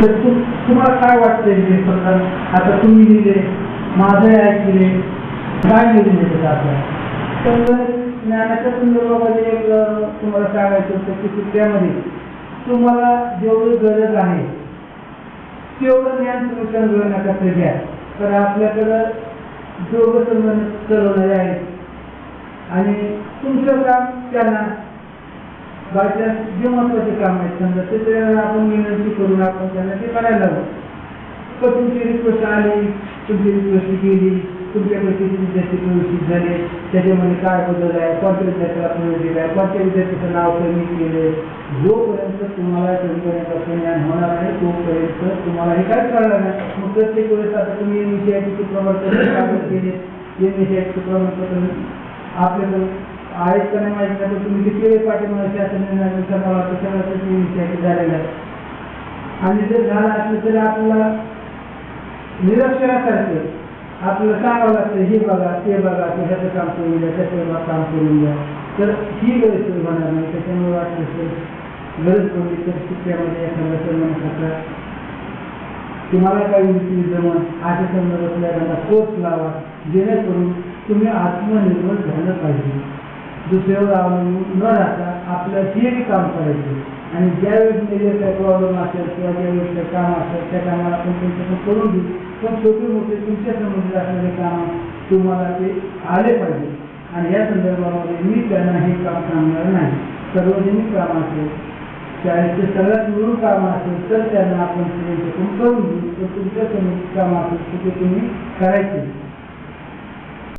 तर तुम्हाला काय वाटतंय हे प्रकार आता तुम्ही लिहिले माझं ऐकले काय लिहिले त्याच्यात आपल्या तर ज्ञानाच्या संदर्भामध्ये तुम्हाला सांगायचं होतं की सुट्ट्यामध्ये तुम्हाला जेवढी गरज आहे तेवढं ज्ञान तुम्ही संग्रहण्याकरता घ्या तर आपल्याकडं दोघं संगणक चालवणारे आहेत. आणि तुमचं काम त्यांना बायचान्स जे महत्त्वाचे काम आहेत समजा ते त्यांना आपण विनंती करून आपण त्यांना ते करायला हवं. पण तुमची रिक्वेस्ट आली तुमची रिक्वेस्ट केली तुमच्याकडे किती विद्यार्थी प्रवेशित झाले त्याच्यामध्ये काय बदल आहे कोणत्या विद्यार्थ्याला प्रवेश आहे कोणत्या विद्यार्थ्याचं नाव कमी केले जोपर्यंत तुम्हाला कधीपर्यंत ज्ञान होणार आहे तोपर्यंत तुम्हाला हे काय कळणार नाही. मग प्रत्येक वेळेस आता तुम्ही एम ची प्रमाणपत्र सादर केले एम ची प्रमाणपत्र आपल्याला आहेत का नाही माहिती नाही तुम्ही किती वेळ पाठिंबा शासन निर्णयानुसार मला वाटतं सगळ्याच झालेला आहे आणि जर झाला असलं तरी आपल्याला निरक्षरासारखं आपल्याला सांगावं लागतं हे बघा ते बघा ते ह्याचं काम करून द्या त्याचं काम करून द्या. तर ही गैरसोय होणार नाही. त्याच्यामुळे वाटलं तर गरज पडली तर शिक्षणामध्ये एखादा सन्मानाचा तुम्हाला काही जमत जमन अशा संदर्भातल्या कोर्स लावा जेणेकरून तुम्ही आत्मनिर्भर झालं पाहिजे. दुसऱ्यावर अवलंबून न राहता आपल्याशी एक काम करायचे. आणि ज्यावेळेस मेजर काय प्रॉब्लेम असेल किंवा ज्यावेळेस काय काम असेल त्या कामाला आपण त्यांच्याकडून करून घेऊ पण छोटे मोठे तुमच्या संबंधित असलेले काम तुम्हाला ते आले पाहिजे. आणि या संदर्भामध्ये मी त्यांना हे काम सांगणार नाही. सार्वजनिक काम असेल शाळेचे सगळ्यात मिळून काम असेल तर त्यांना आपण त्यांच्याकडून करून घेऊ तर तुमच्या संबंधित काम असेल तर ते तुम्ही करायचे.